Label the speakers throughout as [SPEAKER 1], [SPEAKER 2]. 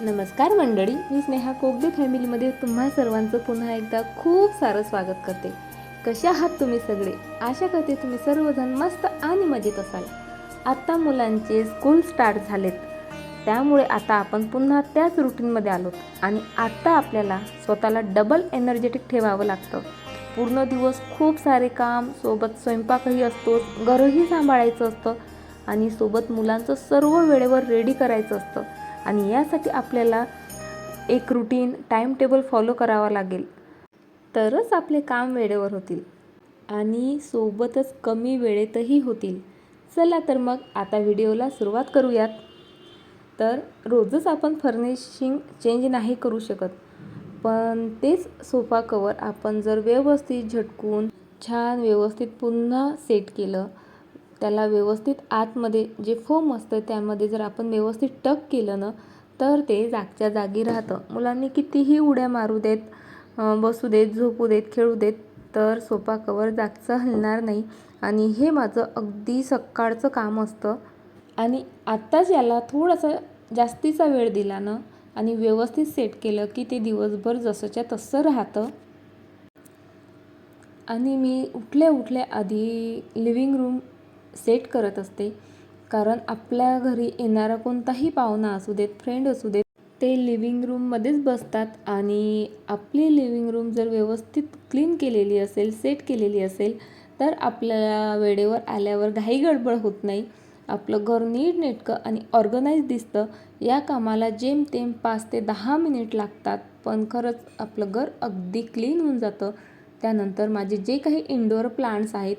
[SPEAKER 1] नमस्कार मंडळी मी स्नेहा कोगदे फॅमिलीमध्ये तुम्हा सर्वांचं पुन्हा एकदा खूप सारं स्वागत करते. कसे आहात तुम्ही सगळे? आशा करते तुम्ही सर्वजण मस्त आणि मजेत असाल. आत्ता मुलांचे स्कूल स्टार्ट झालेत. त्यामुळे आता आपण पुन्हा त्याच रुटीनमध्ये आलो आणि आत्ता आपल्याला स्वतःला डबल एनर्जेटिक ठेवावं लागतं. पूर्ण दिवस खूप सारे काम सोबत स्वयंपाकही असतो घरही सांभाळायचं असतं आणि सोबत मुलांचं सर्व वेळेवर रेडी करायचं असतं. आणि यासाठी आपल्याला एक रुटीन टाईम टेबल फॉलो करावा लागेल. तरच आपले काम वेळेवर होतील. आणि सोबतच कमी वेळेतही होतील. चला तर मग आता व्हिडिओला सुरुवात करूयात. तर रोजच आपण फर्निशिंग चेंज नाही करू शकत. पण तेच सोफा कवर आपण जर व्यवस्थित झटकून छान व्यवस्थित पुन्हा सेट केलं त्याला व्यवस्थित आतमध्ये जे फोम असतं त्यामध्ये जर आपण व्यवस्थित टक केलं ना तर ते जागच्या जागी राहतं. मुलांनी कितीही उड्या मारू देत बसू देत झोपू देत खेळू देत तर सोफा कवर जागचं हलणार नाही. आणि हे माझं अगदी सकाळचं काम असतं. आणि आत्ताच याला थोडासा जास्तीचा वेळ दिला ना आणि व्यवस्थित सेट केलं की ते दिवसभर जसंच्या तसं राहतं. आणि मी उठल्या उठल्या आधी लिव्हिंग रूम सेट करत असते. कारण आपल्या घरी येणारा कोणताही पाहुणा असू देत फ्रेंड असू देत ते लिव्हिंग रूममध्येच बसतात. आणि आपली लिव्हिंग रूम जर व्यवस्थित क्लीन केलेली असेल सेट केलेली असेल तर आपल्याला वेळेवर आल्यावर घाई गडबड होत नाही. आपलं घर नीटनेटकं आणि ऑर्गनाईज दिसतं. या कामाला जेमतेम पाच ते दहा मिनिट लागतात. पण खरंच आपलं घर अगदी क्लीन होऊन जातं. त्यानंतर माझे जे काही इंडोअर प्लांट्स आहेत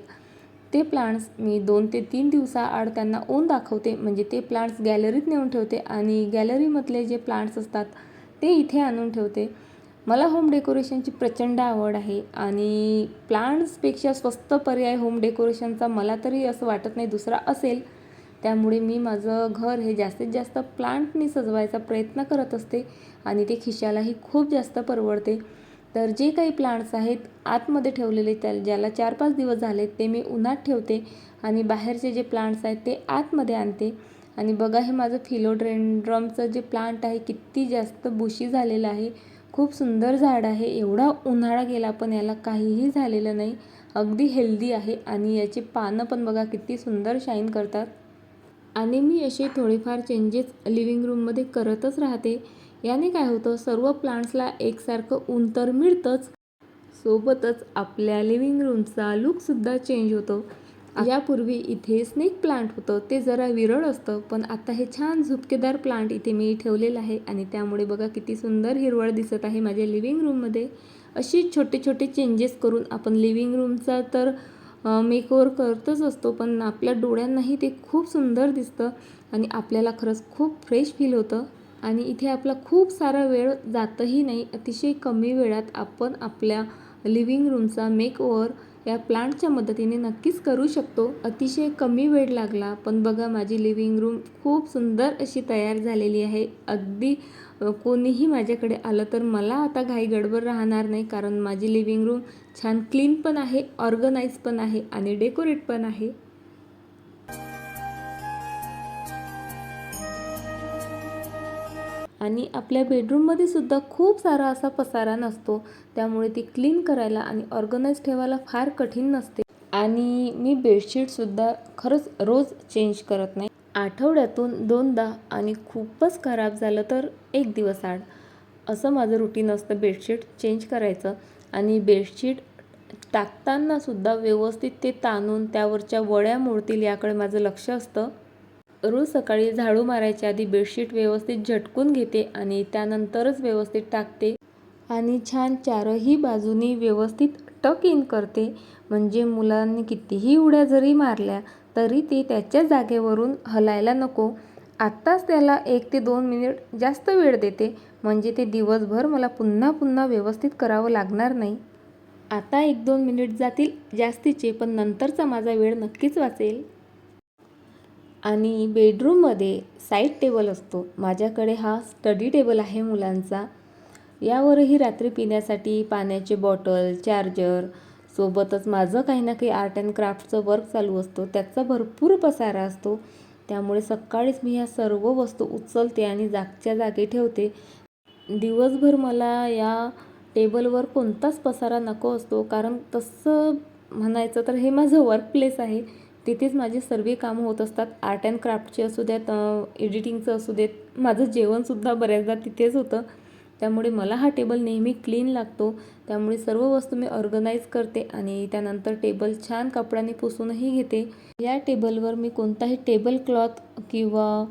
[SPEAKER 1] ते प्लांट्स मी दोन ते तीन दिवसाआड त्यांना ऊन दाखवते. म्हणजे ते प्लांट्स गॅलरीत नेऊन ठेवते आणि गॅलरीमधले जे प्लांट्स असतात ते इथे आणून ठेवते. मला होम डेकोरेशनची प्रचंड आवड आहे आणि प्लांट्सपेक्षा स्वस्त पर्याय होम डेकोरेशनचा मला तरी असं वाटत नाही दुसरा असेल. त्यामुळे मी माझं घर हे जास्तीत जास्त प्लांटनी सजवायचा प्रयत्न करत असते आणि ते खिशालाही खूप जास्त परवडते. तर जे काही प्लांट्स आहेत आतमध्ये ठेवलेले त्या ज्याला चार पाच दिवस झाले ते मी उन्हात ठेवते आणि बाहेरचे जे प्लांट्स आहेत ते आतमध्ये आणते. आणि बघा हे माझं फिलोड्रेंड्रमचं जे प्लांट आहे किती जास्त बुशी झालेलं आहे. खूप सुंदर झाड आहे. एवढा उन्हाळा गेला पण याला काहीही झालेलं नाही. अगदी हेल्दी आहे आणि याची पानं पण बघा किती सुंदर शाईन करतात. आणि मी असे थोडेफार चेंजेस लिव्हिंग रूममध्ये करतच राहते. याने काय होतं सर्व प्लांट्सला एकसारखं ऊन तर मिळतंच. सोबतच आपल्या लिव्हिंग रूमचा लुकसुद्धा चेंज होतो. यापूर्वी इथे स्नेक प्लांट होतं ते जरा विरळ असतं पण आता हे छान झुपकेदार प्लांट इथे मी ठेवलेलं आहे आणि त्यामुळे बघा किती सुंदर हिरवळ दिसत आहे माझ्या लिव्हिंग रूममध्ये. अशी छोटे छोटे चेंजेस करून आपण लिव्हिंग रूमचा तर मेकओवर करतच असतो पण आपल्या डोळ्यांनाही ते खूप सुंदर दिसतं आणि आपल्याला खरंच खूप फ्रेश फील होतं. आणि इथे आपला खूप सारा वेळ जातही नाही. अतिशय कमी वेळात आपण आपल्या लिव्हिंग रूमचा मेकओव्हर या प्लांटच्या मदतीने नक्कीच करू शकतो. अतिशय कमी वेळ लागला पण बघा माझी लिव्हिंग रूम खूप सुंदर अशी तयार झालेली आहे. अगदी कोणीही माझ्याकडे आलं तर मला आता घाई गडबड राहणार नाही कारण माझी लिव्हिंग रूम छान क्लीन पण आहे ऑर्गनाईज पण आहे आणि डेकोरेट पण आहे. आणि आपल्या बेडरूममध्ये सुद्धा खूप सारा असा पसारा नसतो. त्यामुळे ती क्लीन करायला आणि ऑर्गनाईज ठेवायला फार कठीण नसते. आणि मी बेडशीटसुद्धा खरंच रोज चेंज करत नाही. आठवड्यातून दोनदा आणि खूपच खराब झालं तर एक दिवस आड. असं माझं रुटीन असतं बेडशीट चेंज करायचं. आणि बेडशीट टाकताना सुद्धा व्यवस्थित ते ताणून त्यावरच्या वड्या मोडतील याकडे माझं लक्ष असतं. रोज सकाळी झाडू मारायच्या आधी बेडशीट व्यवस्थित झटकून घेते आणि त्यानंतरच व्यवस्थित टाकते. आणि छान चारही बाजूनी व्यवस्थित टक इन करते. म्हणजे मुलांनी कितीही उड्या जरी मारल्या तरी ते त्याच्या जागेवरून हलायला नको. आत्ताच त्याला एक ते दोन मिनिट जास्त वेळ देते. म्हणजे ते दिवसभर मला पुन्हा पुन्हा व्यवस्थित करावं लागणार नाही. आता एक दोन मिनिट जातील जास्तीचे पण नंतरचा माझा वेळ नक्कीच वाचेल. आणि बेडरूममध्ये साईड टेबल असतो. माझ्याकडे हा स्टडी टेबल आहे मुलांचा. यावरही रात्री पिण्यासाठी पाण्याचे बॉटल चार्जर सोबतच माझं काही ना काही आर्ट अँड क्राफ्टचं वर्क चालू असतो. त्याचा भरपूर पसारा असतो. त्यामुळे सकाळीच मी ह्या सर्व वस्तू उचलते आणि जागच्या जागी ठेवते. दिवसभर मला या टेबलवर कोणताच पसारा नको असतो. कारण तसं म्हणायचं तर हे माझं वर्क प्लेस आहे. तिथेच माझी सर्व कामं होत असतात. आर्ट अँड क्राफ्टचे असू द्यात एडिटिंगचं असू देत. माझं जेवणसुद्धा बऱ्याचदा तिथेच होतं. त्यामुळे मला हा टेबल नेहमी क्लीन लागतो. त्यामुळे सर्व वस्तू मी ऑर्गनाईज करते आणि त्यानंतर टेबल छान कपड्याने पुसूनही घेते. या टेबलवर मी कोणताही टेबल क्लॉथ किंवा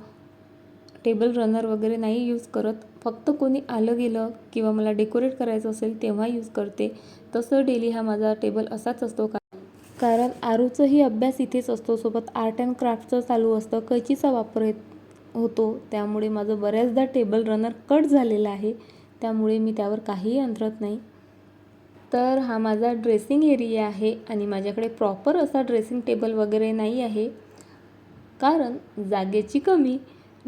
[SPEAKER 1] टेबल रनर वगैरे नाही यूज करत. फक्त कोणी आलं गेलं किंवा मला डेकोरेट करायचं असेल तेव्हा यूज करते. तसं डेली हा माझा टेबल असाच असतो. का कारण आरूचाही अभ्यास इथेच असतो. सोबत आर्ट अँड क्राफ्टचं चालू असतं. कैचीचा वापर होतो. त्यामुळे माझं बऱ्याचदा टेबल रनर कट झालेला आहे. त्यामुळे मी त्यावर काहीही अंतरत नाही. तर हा माझा ड्रेसिंग एरिया आहे आणि माझ्याकडे प्रॉपर असा ड्रेसिंग टेबल वगैरे नाही आहे. कारण जागेची कमी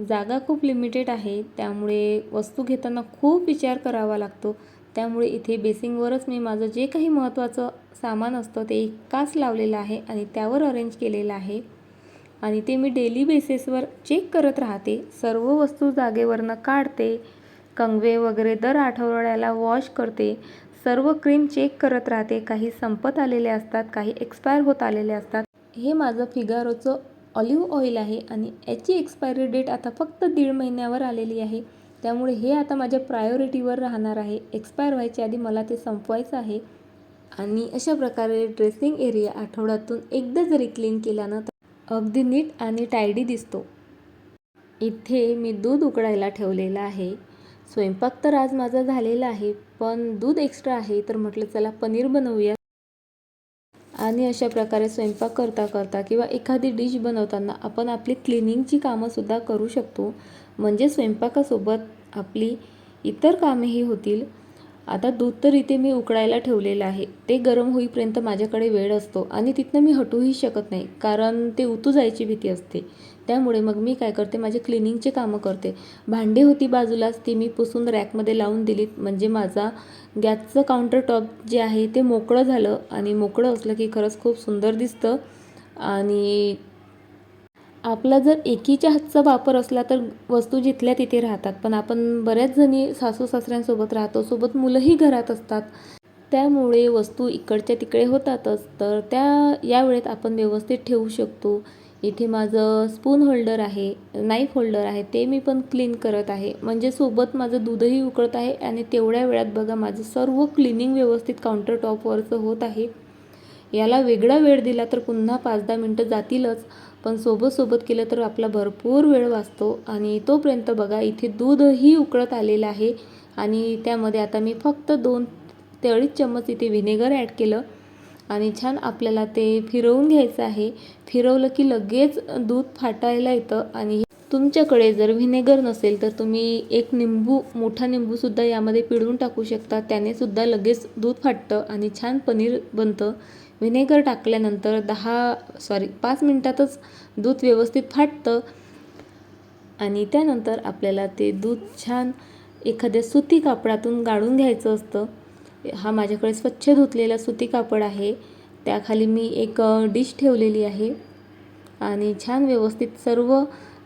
[SPEAKER 1] जागा खूप लिमिटेड आहे. त्यामुळे वस्तू घेताना खूप विचार करावा लागतो. त्यामुळे इथे बेसिंगवरच मी माझं जे काही महत्त्वाचं सामान असतं ते एकाच लावलेलं आहे आणि त्यावर अरेंज केलेलं आहे. आणि ते मी डेली बेसिसवर चेक करत राहते. सर्व वस्तू जागेवरनं काढते. कंगवे वगैरे दर आठवड्याला वॉश करते. सर्व क्रीम चेक करत राहते. काही संपत आलेले असतात काही एक्सपायर होत आलेले असतात. हे माझं फिगारोचं ऑलिव्ह ऑइल आहे आणि याची एक्सपायरी डेट आता फक्त दीड महिन्यावर आलेली आहे. त्यामुळे हे आता माझ्या प्रायोरिटीवर राहणार आहे. एक्सपायर व्हायच्या आधी मला ते संपवायचं आहे. आणि अशा प्रकारे ड्रेसिंग एरिया आठवड्यातून एकदा जरी क्लीन केल्यानं तर अगदी नीट आणि टायडी दिसतो. इथे मी दूध उकडायला ठेवलेलं आहे. स्वयंपाक तर आज माझा झालेला आहे पण दूध एक्स्ट्रा आहे तर म्हटलं चला पनीर बनवूया. आणि अशा प्रकारे स्वयंपाक करता करता किंवा एखादी डिश बनवताना आपण आपली क्लिनिंगची कामंसुद्धा करू शकतो. म्हणजे स्वयंपाकासोबत आपली इतर कामेही होतील. आता दूध तर इथे मी उकळायला ठेवलेलं आहे. ते गरम होईपर्यंत माझ्याकडे वेळ असतो आणि तिथनं मी हटूही शकत नाही कारण ते उतू जायची भीती असते. त्यामुळे मग मी काय करते? माझे क्लिनिंगचे कामं करते. भांडी होती बाजूलाच ती मी पुसून रॅकमध्ये लावून दिलीत. म्हणजे माझा गॅसचं काउंटर टॉप जे आहे ते मोकळं झालं आणि मोकळं असलं की खरंच खूप सुंदर दिसतं. आणि आपला जर एकीच्या हातचा वापर असला तर वस्तू जिथल्या तिथे राहतात. पण आपण बऱ्याच जणी सासू सासऱ्यांसोबत राहतो सोबत मुलंही घरात असतात. त्यामुळे वस्तू इकडच्या तिकडे होतातच. तर त्या या वेळेत आपण व्यवस्थित ठेवू शकतो. इथे माझं स्पून होल्डर आहे नाईफ होल्डर आहे ते मी पण क्लीन करत आहे. म्हणजे सोबत माझं दूधही उकळत आहे आणि तेवढ्या वेळात बघा माझं सर्व क्लिनिंग व्यवस्थित काउंटर टॉपवरचं होत आहे. याला वेगळा वेळ दिला तर पुन्हा पाच दहा मिनटं जातीलच. पण सोबत सोबत केलं तर आपला भरपूर वेळ वाचतो आणि तोपर्यंत बघा इथे दूधही उकळत आलेलं आहे आणि त्यामध्ये आता मी फक्त दोन ते अडीच चम्मच इथे व्हिनेगर ॲड केलं आणि छान आपल्याला ते फिरवून घ्यायचं आहे. फिरवलं की लगेच दूध फाटायला येतं आणि तुमच्याकडे जर व्हिनेगर नसेल तर तुम्ही एक निंबू मोठा निंबूसुद्धा यामध्ये पिळून टाकू शकता. त्याने सुद्धा लगेच दूध फाटतं आणि छान पनीर बनतं. व्हिनेगर टाकल्यानंतर दहा सॉरी पाच मिनटातच दूध व्यवस्थित फाटतं आणि त्यानंतर आपल्याला ते दूध छान एखाद्या सुती कापडातून गाळून घ्यायचं असतं. हा माझ्याकडे स्वच्छ धुतलेला सुती कापड आहे. त्याखाली मी एक डिश ठेवलेली आहे. आणि छान व्यवस्थित सर्व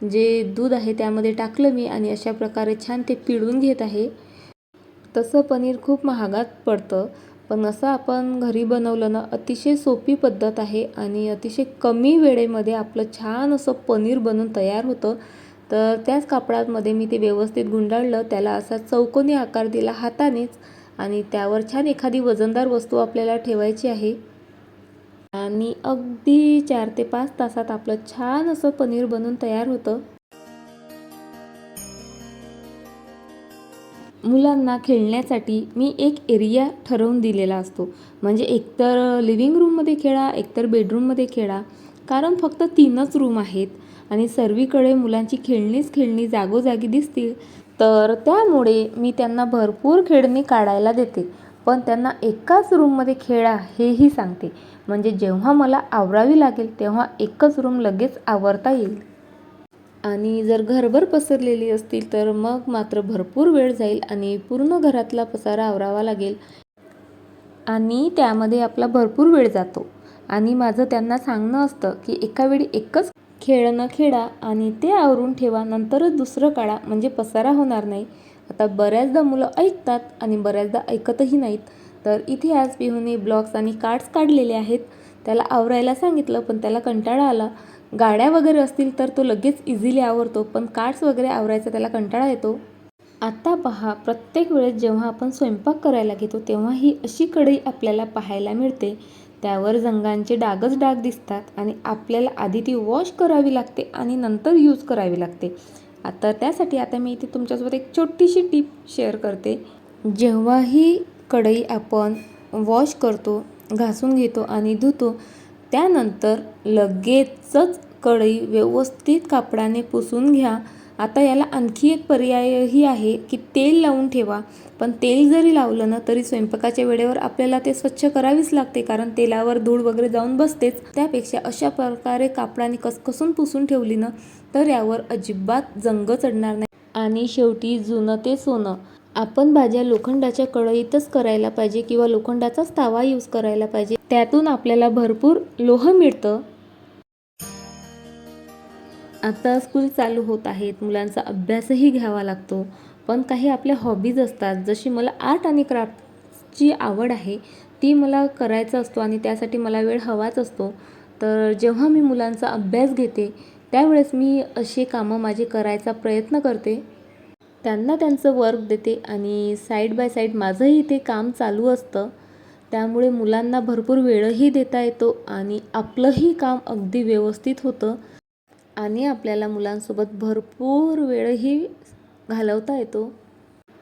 [SPEAKER 1] जे दूध आहे त्यामध्ये टाकलं मी आणि अशा प्रकारे छान ते पिळून घेत आहे. तसं पनीर खूप महागात पडतं पण असं आपण घरी बनवलं ना अतिशय सोपी पद्धत आहे आणि अतिशय कमी वेळेमध्ये आपलं छान असं पनीर बनून तयार होतं. तर त्याच कापडामध्ये मी ते व्यवस्थित गुंडाळलं त्याला असा चौकोनी आकार दिला हातानेच आणि त्यावर छान एखादी वजनदार वस्तू आपल्याला ठेवायची आहे. आणि अगदी चार ते पाच तासात आपलं छान असं पनीर बनून तयार होतं. मुलांना खेळण्यासाठी मी एक एरिया ठरवून दिलेला असतो. म्हणजे एकतर लिव्हिंग रूममध्ये खेळा एकतर बेडरूममध्ये खेळा. कारण फक्त तीनच रूम आहेत आणि सर्वीकडे मुलांची खेळणीच खेळणी जागोजागी दिसतील. तर त्यामुळे मी त्यांना भरपूर खेळणी काढायला देते. पण त्यांना एकाच रूममध्ये खेळा हेही सांगते. म्हणजे जेव्हा मला आवरावी लागेल तेव्हा एकच रूम लगेच आवरता येईल. आणि जर घरभर पसरलेली असतील तर मग मात्र भरपूर वेळ जाईल आणि पूर्ण घरातला पसारा आवरावा लागेल. आणि त्यामध्ये आपला भरपूर वेळ जातो. आणि माझं त्यांना सांगणं असतं की एका वेळी एकच खेळणं खेळा आणि ते आवरून ठेवा नंतरच दुसरं काढा. म्हणजे पसारा होणार नाही. आता बऱ्याचदा मुलं ऐकतात आणि बऱ्याचदा ऐकतही नाहीत. तर इथे आज पिहूने ब्लॉक्स आणि कार्ड्स काढलेले आहेत. त्याला आवरायला सांगितलं पण त्याला कंटाळा आला. गाड्या वगैरे असतील तर तो लगेच इझिली आवरतो पण कार्ड्स वगैरे आवरायचा त्याला कंटाळा येतो. आता पहा प्रत्येक वेळेस जेव्हा आपण स्वयंपाक करायला घेतो तेव्हा ही अशी कढई आपल्याला पाहायला मिळते. त्यावर जंगांचे डागच डाग दिसतात आणि आपल्याला आधी ती वॉश करावी लागते आणि नंतर यूज करावी लागते. आता त्यासाठी आता मी इथे तुमच्यासोबत एक छोटीशी टीप शेअर करते. जेव्हाही कढई आपण वॉश करतो घासून घेतो आणि धुतो. त्यानंतर लगेचच कढई व्यवस्थित कापडाने पुसून घ्या. आता याला आणखी एक पर्यायही आहे की तेल लावून ठेवा. पण तेल जरी लावलं ना तरी स्वयंपाकाच्या वेळेवर आपल्याला ते स्वच्छ करावीच लागते. कारण तेलावर धूळ वगैरे जाऊन बसतेच. त्यापेक्षा अशा प्रकारे कापडाने कसकसून पुसून ठेवली ना तर यावर अजिबात जंग चढणार नाही. आणि शेवटी जुनं ते सोनं. आपण भाज्या लोखंडाच्या कढईतच करायला पाहिजे किंवा लोखंडाचाच तावा यूज करायला पाहिजे. त्यातून आपल्याला भरपूर लोह मिळतं. आता स्कूल चालू होत आहेत. मुलांचा अभ्यासही घ्यावा लागतो. पण काही आपल्या हॉबीज असतात. जशी मला आर्ट आणि क्राफ्टची आवड आहे ती मला करायचा असतो आणि त्यासाठी मला वेळ हवाच असतो. तर जेव्हा मी मुलांचा अभ्यास घेते त्यावेळेस मी अशी कामं माझे करायचा प्रयत्न करते. त्यांना त्यांचं वर्क देते आणि साईड बाय साईड माझंही ते काम चालू असतं. त्यामुळे मुलांना भरपूर वेळही देता येतो आणि आपलंही काम अगदी व्यवस्थित होतं. आणि आपल्याला मुलांसोबत भरपूर वेळही घालवता येतो.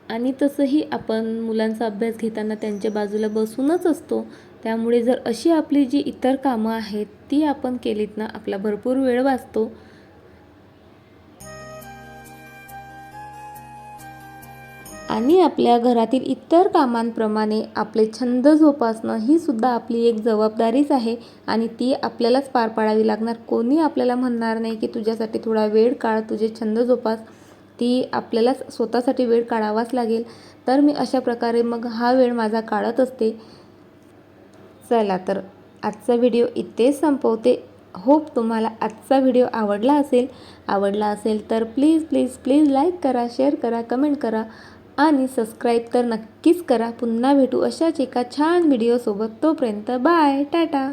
[SPEAKER 1] आणि तसंही आपण मुलांचा अभ्यास घेताना त्यांच्या बाजूला बसूनच असतो. त्यामुळे जर अशी आपली जी इतर कामं आहेत ती आपण केलीत ना आपला भरपूर वेळ वाचतो. आणि आपल्या घरातील इतर कामांप्रमाणे आपले छंद जोपासणं ही सुद्धा आपली एक जबाबदारीच आहे आणि ती आपल्यालाच पार पाडावी लागणार. कोणी आपल्याला म्हणणार नाही की तुझ्यासाठी थोडा वेळ काढ तुझे छंद जोपास. ती आपल्यालाच स्वतःसाठी वेळ काढावाच लागेल. तर मी अशा प्रकारे मग हा वेळ माझा काढत असते. चला तर आजचा व्हिडिओ इथेच संपवते. होप तुम्हाला आजचा व्हिडिओ आवडला असेल. आवडला असेल तर प्लीज प्लीज प्लीज लाईक करा शेअर करा कमेंट करा. आणि सबस्क्राईब तर नक्कीच करा. पुन्हा भेटू अशाच एका छान व्हिडिओसोबत तोपर्यंत बाय टाटा.